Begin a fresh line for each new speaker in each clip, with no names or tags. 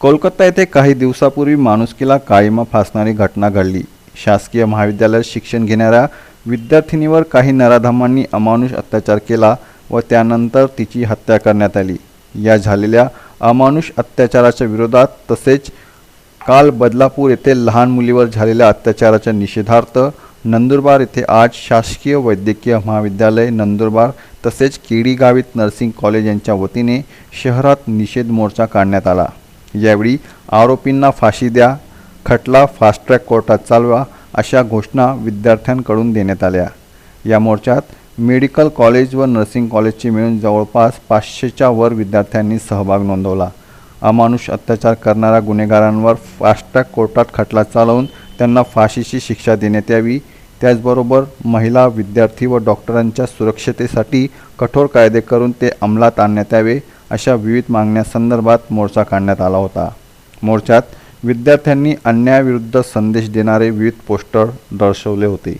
कोलकाता येथे काही दिवसापूर्वी माणुसकीला काळीमा फासणारी घटना घडली. शासकीय महाविद्यालयात शिक्षण घेणाऱ्या विद्यार्थिनीवर काही नराधमांनी अमानुष अत्याचार केला व त्यानंतर तिची हत्या करण्यात आली. या झालेल्या अमानुष अत्याचाराच्या विरोधात तसेच काल बदलापूर येथे लहान मुलीवर झालेल्या अत्याचाराच्या निषेधार्थ नंदुरबार येथे आज शासकीय वैद्यकीय महाविद्यालय नंदुरबार तसेच केडी गावित नर्सिंग कॉलेज यांच्या वतीने शहरात निषेध मोर्चा काढण्यात आला. यावेळी आरोपींना फाशी द्या खटला फास्ट ट्रॅक कोर्टात चालवा अशा घोषणा विद्यार्थ्यांकडून देण्यात आल्या. या मोर्चात मेडिकल कॉलेज व नर्सिंग कॉलेजचे मिळून जवळपास पाचशेच्या वर विद्यार्थ्यांनी सहभाग नोंदवला. अमानुष अत्याचार करणाऱ्या गुन्हेगारांवर फास्ट ट्रॅक कोर्टात खटला चालवून त्यांना फाशीची शिक्षा देण्यात यावी. त्याचबरोबर महिला विद्यार्थी व डॉक्टरांच्या सुरक्षतेसाठी कठोर कायदे करून ते अंमलात आणण्यात यावे. अशा विविध मागण्यासंदर्भात मोर्चा काढण्यात आला होता. मोर्चात विद्यार्थ्यांनी अन्यायाविरुद्ध संदेश देणारे विविध पोस्टर दर्शवले होते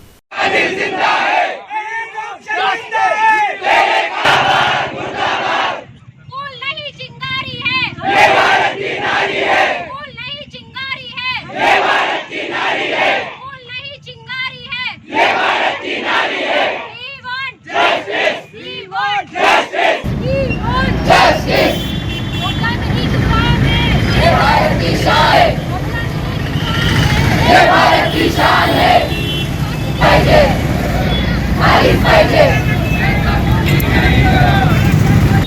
फूल नहीं चिंगारी है ये भारत की नारी है फूल नहीं चिंगारी है ये भारत की नारी है फूल नहीं चिंगारी है ये भारत की नारी है we want justice we want justice we want justice मुद्दा नहीं छुपाओगे ये भारत की शान है मुद्दा नहीं ये भारत की शान है पाहिजे आलीच पाहिजे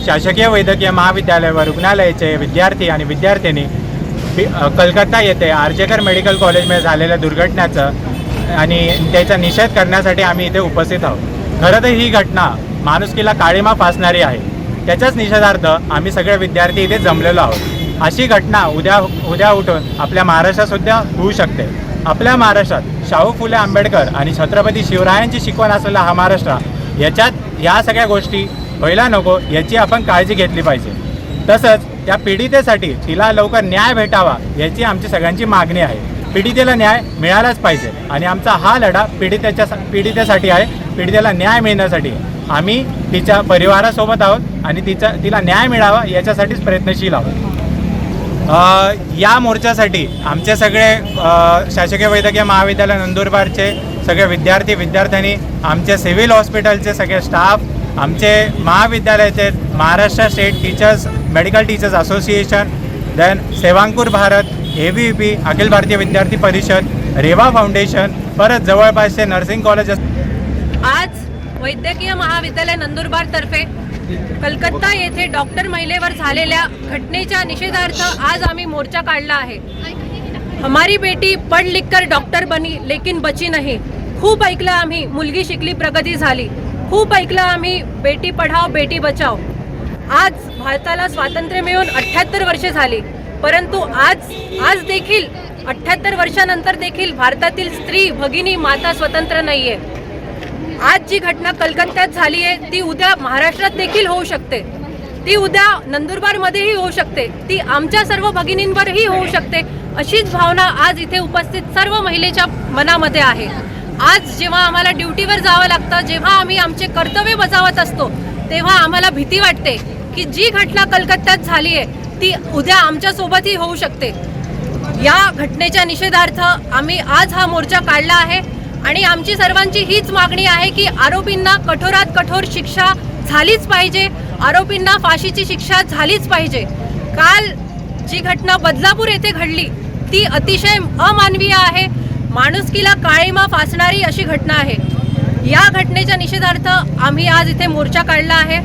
शासकीय वैद्यकीय महाविद्यालय व रुग्णालयाचे विद्यार्थी आणि विद्यार्थिनी बी- कलकत्ता येथे आर्चेकर मेडिकल कॉलेजमध्ये झालेल्या दुर्घटनेचं आणि त्याचा निषेध करण्यासाठी आम्ही इथे उपस्थित आहोत. खरं तर ही घटना माणुसकीला काळीमा फासणारी आहे. त्याच्याच निषेधार्थ आम्ही सगळे विद्यार्थी इथे जमलेलो आहोत. अशी घटना उद्या उद्या उठून आपल्या महाराष्ट्रातसुद्धा होऊ शकते. आपल्या महाराष्ट्रात शाहू फुले आंबेडकर आणि छत्रपती शिवरायांची शिकवण असलेला हा महाराष्ट्र याच्यात या सगळ्या गोष्टी व्हायला नको याची आपण काळजी घेतली पाहिजे. तसंच त्या पीडितेसाठी तिला लवकर न्याय भेटावा याची आमची सगळ्यांची मागणी आहे. पीडितेला न्याय मिळालाच पाहिजे आणि आमचा हा लढा पीडितेच्या पीडितेसाठी आहे पीडितेला न्याय मिळण्यासाठी. आम्ही तिच्या परिवारासोबत आहोत आणि तिचा तिला न्याय मिळावा याच्यासाठीच प्रयत्नशील आहोत. या मोर्चासाठी आमचे सगळे शासकीय वैद्यकीय महाविद्यालय नंदुरबारचे सगळे विद्यार्थी विद्यार्थ्यांनी आमचे सिव्हिल हॉस्पिटलचे सगळे स्टाफ आमचे महाविद्यालयाचे Maharashtra state teachers medical teachers association then Sevankur Bharat A V P Akhil Bharatiya Vidyarthi Parishad Reva foundation परत जवळपासचे नर्सिंग कॉलेज
आज वैद्यकीय महाविद्यालय नंदुरबार तर्फे कलकत्ता येथे डॉक्टर महिलेवर झालेल्या घटनेच्या निषेधार्थ आज आम्ही मोर्चा काढला आहे. हमारी बेटी पढ़ लिख कर डॉक्टर बनी लेकिन बची नाही. खूप ऐकलं आम्ही मुलगी शिकली प्रगती झाली. खूप ऐकलं आम्ही बेटी पढाव बेटी बचाव आज भारताला स्वातंत्र्य मिळून अठ्ठ्याहत्तर वर्षे झाली. परंतु आज आज देखील अठ्ठ्याहत्तर वर्षानंतर देखील भारतातील स्त्री भगिनी माता स्वतंत्र नाही आहे आज जी घटना कलकत्त्यात झाली आहे ती उद्या महाराष्ट्रात देखील होऊ शकते. ती उद्या नंदुरबारमध्येही होऊ शकते. ती आमच्या सर्व भगिनींवरही होऊ शकते अशीच भावना आज इथे उपस्थित सर्व महिलेच्या मनामध्ये आहे. आज जेव्हा आम्हाला ड्युटीवर जावं लागतं जेव्हा आम्ही आमचे कर्तव्य बजावत असतो तेव्हा आम्हाला भीती वाटते की जी घटना कलकत्त्यात झाली आहे ती उद्या आमच्यासोबतही होऊ शकते. या घटनेच्या निषेधार्थ आम्ही आज हा मोर्चा काढला आहे. आणि आमची सर्वांची हीच मागणी आहे की आरोपींना कठोरात कठोर शिक्षा झालीच पाहिजे. आरोपींना फाशीची शिक्षा झालीच पाहिजे. काल जी घटना बदलापूर येथे घडली ती अतिशय अमानवीय आहे. माणुसकीला काळीमा फासणारी अशी घटना आहे. या घटनेच्या निषेधार्थ आम्ही आज इथे मोर्चा काढला आहे.